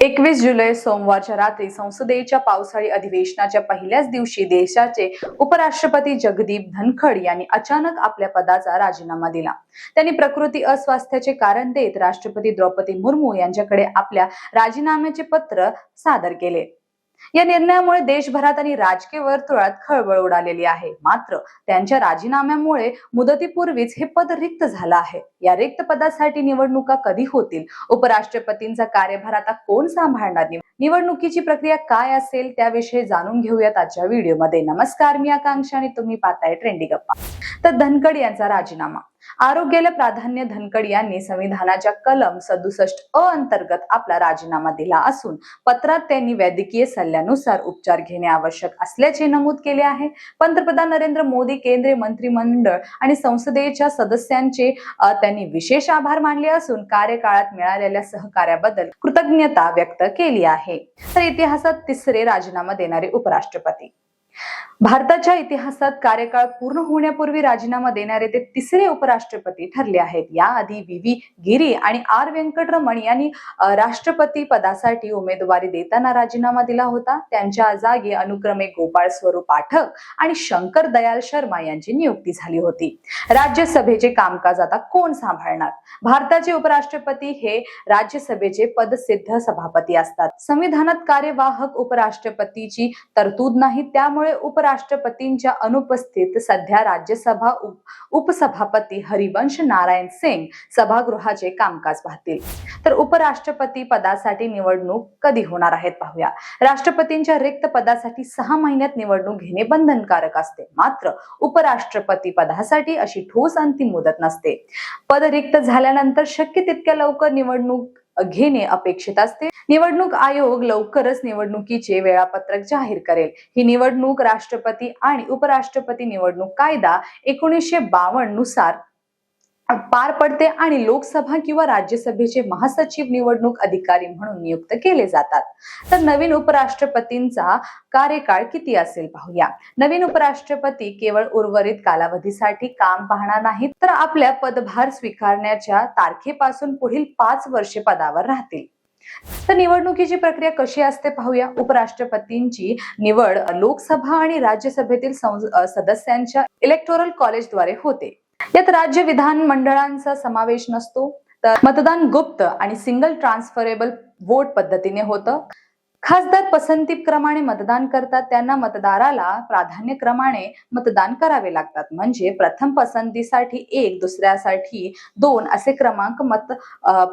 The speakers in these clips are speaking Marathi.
एकवीस जुलै सोमवारच्या रात्री संसदेच्या पावसाळी अधिवेशनाच्या पहिल्याच दिवशी देशाचे उपराष्ट्रपती जगदीप धनखड यांनी अचानक आपल्या पदाचा राजीनामा दिला. त्यांनी प्रकृती अस्वास्थ्याचे कारण देत राष्ट्रपती द्रौपदी मुर्मू यांच्याकडे आपल्या राजीनाम्याचे पत्र सादर केले. या निर्णयामुळे देशभरात आणि राजकीय वर्तुळात खळबळ उडालेली आहे. मात्र त्यांच्या राजीनाम्यामुळे मुदतीपूर्वीच हे पद रिक्त झालं आहे. या रिक्त पदासाठी निवडणुका कधी होतील? उपराष्ट्रपतींचा कार्यभार आता कोण सांभाळणार? निवडणुकीची प्रक्रिया काय असेल त्याविषयी जाणून घेऊयात आजच्या व्हिडिओमध्ये. नमस्कार मी आकांक्षा आणि तुम्ही पाहताय ट्रेंडी गप्पा. तर धनकड यांचा राजीनामा. आरोग्याला प्राधान्य धनकड यांनी संविधानाच्या कलम सदुसष्ट अ अंतर्गत आपला राजीनामा दिला असून पत्रात त्यांनी वैद्यकीय सल्ल्यानुसार उपचार घेणे आवश्यक असल्याचे नमूद केले आहे. पंतप्रधान नरेंद्र मोदी केंद्रीय मंत्रिमंडळ आणि संसदेच्या सदस्यांचे त्यांनी विशेष आभार मानले असून कार्यकाळात मिळालेल्या सहकार्याबद्दल कृतज्ञता व्यक्त केली आहे. तर इतिहासात तिसरे राजीनामा देणारे उपराष्ट्रपती. भारताच्या इतिहासात कार्यकाळ पूर्ण होण्यापूर्वी राजीनामा देणारे ते तिसरे उपराष्ट्रपती ठरले आहेत. याआधी व्ही. व्ही. गिरी आणि आर. व्यंकटरमण यांनी राष्ट्रपती पदासाठी उमेदवारी देताना राजीनामा दिला होता. त्यांच्या जागी अनुक्रमे गोपाळ स्वरूप पाठक आणि शंकर दयाल शर्मा यांची नियुक्ती झाली होती. राज्यसभेचे कामकाज आता कोण सांभाळणार? भारताचे उपराष्ट्रपती हे राज्यसभेचे पदसिद्ध सभापती असतात. संविधानात कार्यवाहक उपराष्ट्रपतीची तरतूद नाही त्यामुळे उपराष्ट्रपतींच्या अनुपस्थित सध्या राज्यसभा उप- उपसभापती हरिवंश नारायण सिंग सभागृहाचे कामकाज पाहतील. तर उपराष्ट्रपती पदासाठी निवडणूक कधी होणार आहेत पाहूया. राष्ट्रपतींच्या रिक्त पदासाठी सहा महिन्यात निवडणूक घेणे बंधनकारक असते. मात्र उपराष्ट्रपती पदासाठी अशी ठोस अंतिम मुदत नसते. पद रिक्त झाल्यानंतर शक्य तितक्या लवकर निवडणूक घेणे अपेक्षित असते. निवडणूक आयोग लवकरच निवडणुकीचे वेळापत्रक जाहीर करेल. ही निवडणूक राष्ट्रपती आणि उपराष्ट्रपती निवडणूक कायदा एकोणीसशे बावन्ननुसार पार पडते आणि लोकसभा किंवा राज्यसभेचे महासचिव निवडणूक अधिकारी म्हणून नियुक्त केले जातात. तर नवीन उपराष्ट्रपतींचा कार्यकाळ किती असेल पाहूया. नवीन उपराष्ट्रपती केवळ उर्वरित कालावधीसाठी काम पाहणार नाहीत तर आपल्या पदभार स्वीकारण्याच्या तारखेपासून पुढील पाच वर्षे पदावर राहतील. तर निवडणुकीची प्रक्रिया कशी असते पाहूया. उपराष्ट्रपतींची निवड लोकसभा आणि राज्यसभेतील सदस्यांच्या इलेक्टोरल कॉलेजद्वारे होते. यात राज्य विधान मंडळांचा समावेश नसतो. तर मतदान गुप्त आणि सिंगल ट्रान्सफरेबल वोट पद्धतीने होतं. खासदार पसंती क्रमाने मतदान करतात त्यांना मतदाराला प्राधान्यक्रमाने मतदान करावे लागतात. म्हणजे प्रथम पसंतीसाठी एक दुसऱ्यासाठी दोन असे क्रमांक मत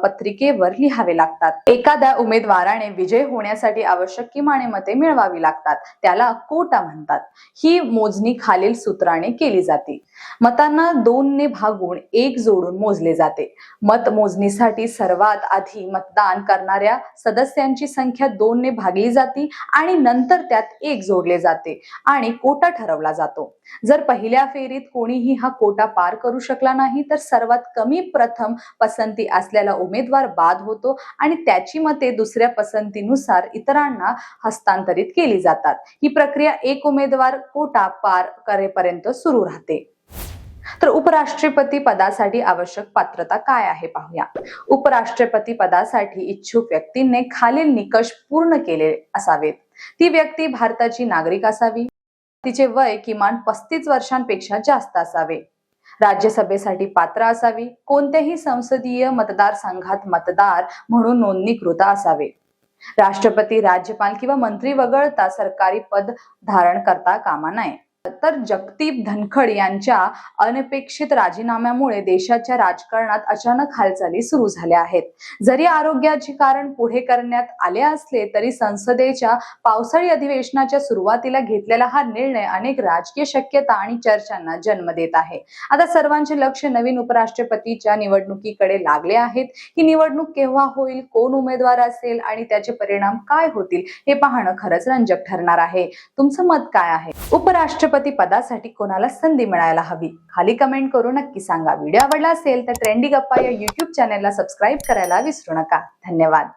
पत्रिकेवर लिहावे लागतात. एखाद्या उमेदवाराने विजय होण्यासाठी आवश्यक किमाने मते मिळवावी लागतात. त्याला कोटा म्हणतात. ही मोजणी खालील सूत्राने केली जाते. मतांना दोनने भागून एक जोडून मोजले जाते. मत मोजणीसाठी सर्वात आधी मतदान करणाऱ्या सदस्यांची संख्या दोनने भागली जाते आणि नंतर त्यात एक जोडले जाते आणि कोटा ठरवला जातो. जर पहिल्या फेरीत कोणीही हा कोटा पार करू शकला नाही तर सर्वात कमी प्रथम पसंती असलेला उमेदवार बाद होतो आणि त्याची मते दुसऱ्या पसंतीनुसार इतरांना हस्तांतरित केली जातात. ही प्रक्रिया एक उमेदवार कोटा पार करेपर्यंत सुरू राहते. तर उपराष्ट्रपती पदासाठी आवश्यक पात्रता काय आहे पाहूया. उपराष्ट्रपती पदासाठी इच्छुक व्यक्तींनी खालील निकष पूर्ण केले असावेत. ती व्यक्ती भारताची नागरिक असावी. तिचे वय किमान पस्तीस वर्षांपेक्षा जास्त असावे. राज्यसभेसाठी पात्र असावी. कोणत्याही संसदीय मतदारसंघात मतदार म्हणून नोंदणीकृत असावे. राष्ट्रपती राज्यपाल किंवा मंत्री वगळता सरकारी पद धारण करता कामा नये. तर जगदीप धनखड यांच्या अनपेक्षित राजीनाम्यामुळे देशाच्या राजकारणात अचानक हालचाली सुरू झाल्या आहेत. जरी आरोग्याचे कारण पुढे करण्यात आले असले तरी संसदेच्या पावसाळी अधिवेशनाच्या सुरुवातीला घेतलेला हा निर्णय अनेक राजकीय शक्यता आणि चर्चांना जन्म देत आहे. आता सर्वांचे लक्ष नवीन उपराष्ट्रपतीच्या निवडणुकीकडे लागले आहेत. ही निवडणूक केव्हा होईल कोण उमेदवार असेल आणि त्याचे परिणाम काय होतील हे पाहणं खरंच रंजक ठरणार आहे. तुमचं मत काय आहे? उपराष्ट्रपती पदासाठी कोणाला संधी मिळायला हवी? खाली कमेंट करू नक्की सांगा. व्हिडिओ आवडला असेल तर ट्रेंडी गप्पा या युट्यूब चॅनेलला सबस्क्राईब करायला विसरू नका. धन्यवाद.